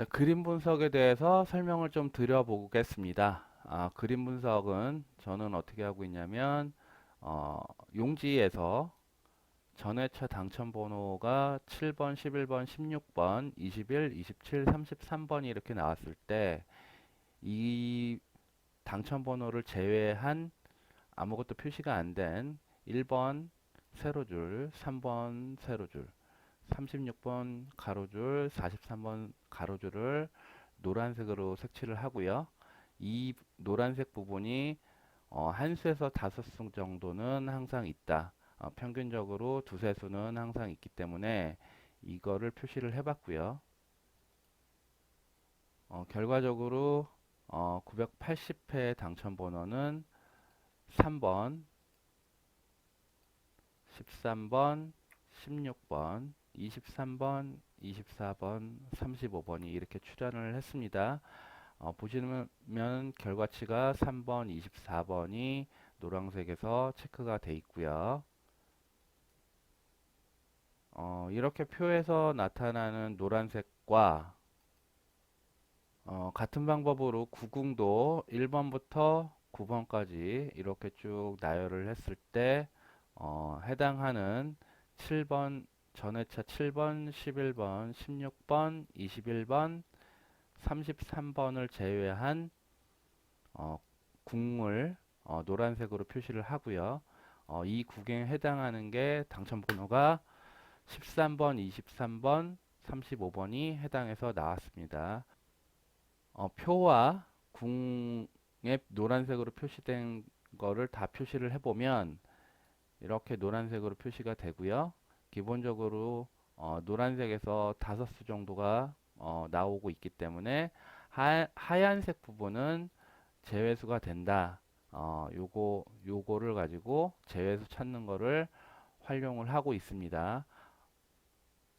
자, 그림 분석에 대해서 설명을 좀 드려보겠습니다. 아, 그림 분석은 저는 어떻게 하고 있냐면 어, 용지에서 전회차 당첨 번호가 7번, 11번, 16번, 21, 27, 33번이 이렇게 나왔을 때 이 당첨 번호를 제외한 아무것도 표시가 안 된 1번 세로줄, 3번 세로줄, 36번 가로줄, 43번 가로줄을 노란색으로 색칠을 하고요. 이 노란색 부분이 어, 한 수에서 다섯 수 정도는 항상 있다. 어, 평균적으로 두세 수는 항상 있기 때문에 이거를 표시를 해봤고요. 어, 결과적으로 어, 980회 당첨 번호는 3번, 13번, 16번, 23번, 24번, 35번이 이렇게 출연을 했습니다. 어, 보시면 결과치가 3번, 24번이 노란색에서 체크가 돼 있고요. 어, 이렇게 표에서 나타나는 노란색과 어, 같은 방법으로 구궁도 1번부터 9번까지 이렇게 쭉 나열을 했을 때 어, 해당하는 7번 전회차 7번, 11번, 16번, 21번, 33번을 제외한 어, 국물 어, 노란색으로 표시를 하고요. 어, 이 국에 해당하는 게 당첨 번호가 13번, 23번, 35번이 해당해서 나왔습니다. 어, 표와 궁에 노란색으로 표시된 거를 다 표시를 해보면 이렇게 노란색으로 표시가 되고요. 기본적으로 어, 노란색에서 다섯 수 정도가 어, 나오고 있기 때문에 하, 하얀색 부분은 제외수가 된다. 어, 요거 요거를 가지고 제외수 찾는 거를 활용을 하고 있습니다.